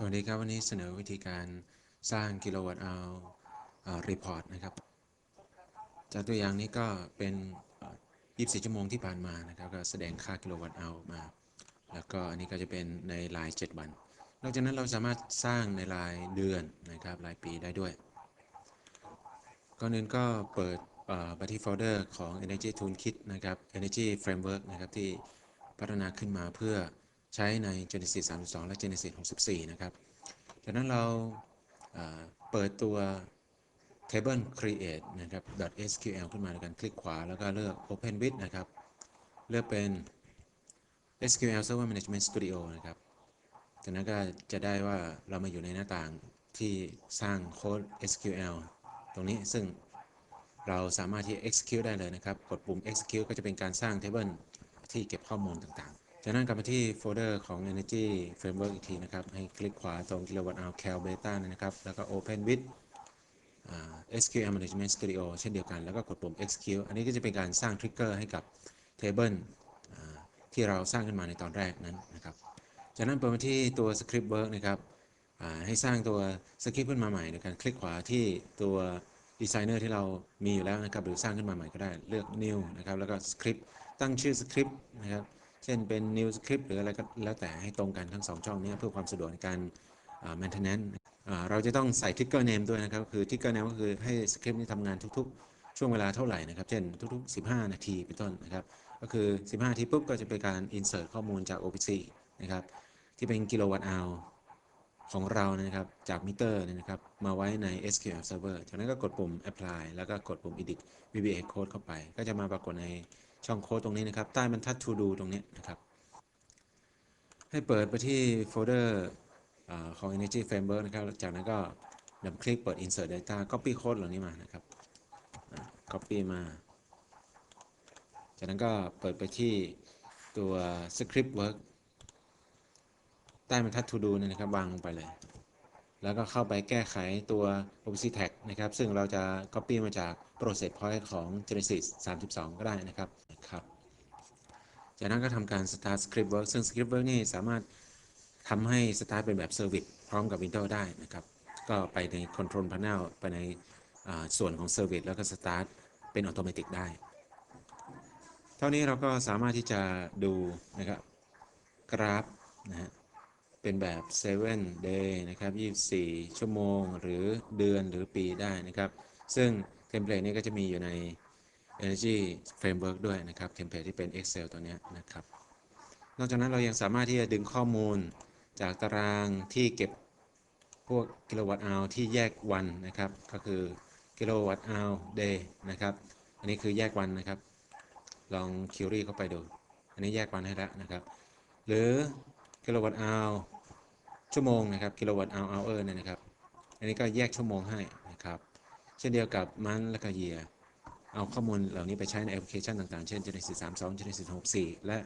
สวัสดีครับ วันนี้เสนอวิธีการสร้างกิโลวัตต์เอารีพอร์ตนะครับ จากตัวอย่างนี้ก็เป็น 24 ชั่วโมงที่ผ่านมานะครับก็แสดงค่ากิโลวัตต์เอามา แล้วก็อันนี้ก็จะเป็นในราย 7 วัน นอกจากนั้นเราสามารถสร้างในรายเดือนนะครับรายปีได้ด้วย ก่อนอื่นก็เปิดไปที่โฟลเดอร์ของ Energy Toolkit นะครับ Energy Framework นะครับที่พัฒนาขึ้นมาเพื่อ ใช้ใน Genesis 32 และ Genesis 64 นะครับจากนั้นเราเปิดตัว table create นะครับ .sql ขึ้นมาในการคลิกขวา แล้วก็เลือก open with นะครับ เลือกเป็น SQL Server Management Studio นะครับจากนั้นก็จะได้ว่าเรามาอยู่ในหน้าต่างที่สร้างโค้ด SQL ตรงนี้ซึ่งเราสามารถที่ execute ได้เลยนะครับ กดปุ่ม execute ก็จะเป็นการสร้าง table ที่เก็บข้อมูลต่างๆ จากนั้นกลับมาที่โฟลเดอร์ของ Energy Framework อีกทีนะครับ ให้คลิกขวาตรง kilowatt hour cal beta นะครับ แล้วก็ open with SQL Management Studio เช่นเดียวกัน แล้วก็กดปุ่ม execute อันนี้ก็จะเป็นการสร้าง trigger ให้กับ table ที่เราสร้างขึ้นมาในตอนแรกนั้นนะครับ จากนั้นเปิดมาที่ตัว script work นะครับให้สร้างตัวสคริปต์ขึ้นมาใหม่ในการคลิกขวาที่ตัวดีไซเนอร์ที่เรามีอยู่แล้วนะครับหรือสร้างขึ้นมาใหม่ก็ได้เลือก new นะครับแล้วก็ script ตั้งชื่อสคริปต์นะครับ เช่นเป็น new script หรืออะไรก็แล้วแต่ให้ตรงกันทั้ง 2 ช่องนี้เพื่อความสะดวกในการ maintenance เราจะต้องใส่ trigger name ด้วยนะครับ คือ trigger name ก็คือให้สคริปต์นี้ทำงานทุกๆ ช่วงเวลาเท่าไหร่นะครับ เช่นทุกๆ 15 นาทีเป็นต้นนะครับ ก็คือ 15 นาทีปุ๊บก็จะเป็นการ insert ข้อมูลจาก OPC นะครับ ที่เป็นกิโลวัตต์อาของเรานะครับ จากมิเตอร์นะครับ มาไว้ใน SQL Server จากนั้นก็กดปุ่ม apply แล้วก็กดปุ่ม edit VBA code เข้าไป ก็จะมาปรากฏใน ช่องโค้ดตรงนี้นะครับ ใต้บรรทัด to do ตรงนี้นะครับ ให้เปิดไปที่โฟลเดอร์ของ Energy Framework นะครับ จากนั้นก็ดับคลิกเปิด insert data copy code เหล่านี้มานะครับ copy มา จากนั้นก็เปิดไปที่ตัว script work ใต้บรรทัด to do นะครับ วางลงไปเลย แล้วก็เข้าไปแก้ไขตัว OPC tag นะครับ ซึ่งเราจะ copy มาจาก process point ของ Genesis 32 ก็ได้นะครับครับ จากนั้นก็ทำการ start script work ซึ่ง script work นี่สามารถทำให้ start เป็นแบบ service พร้อมกับ Windows ได้นะครับ ก็ไปใน control panel ไปในส่วนของ service แล้วก็ start เป็น automatic ได้ เท่านี้เราก็สามารถที่จะดูนะครับกราฟนะฮะ เป็นแบบ7 day นะครับ24 ชั่วโมงหรือเดือนหรือปีได้นะครับ ซึ่งเทมเพลตนี้ก็จะมีอยู่ใน Energy Framework ด้วยนะครับเทมเพลตที่เป็น Excel ตัวนี้นะครับ นอกจากนั้นเรายังสามารถที่จะดึงข้อมูลจากตารางที่เก็บพวกกิโลวัตต์อาวที่แยกวันนะครับ ก็คือกิโลวัตต์อาวเดย์นะครับ อันนี้คือแยกวันนะครับ ลองคิวรี่เข้าไปดู อันนี้แยกวันให้แล้วนะครับ หรือกิโลวัตต์อาว ชั่วโมงนะครับกิโลวัตต์อาเอาเออร์เนี่ยนะครับ อันนี้ก็แยกชั่วโมงให้นะครับ เช่นเดียวกับมันและก็เยียเอาข้อมูลเหล่านี้ไปใช้ในแอปพลิเคชันต่างๆ เช่น Genesis 32 Genesis 64 และ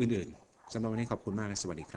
อื่นๆสำหรับวันนี้ขอบคุณมากและสวัสดีครับ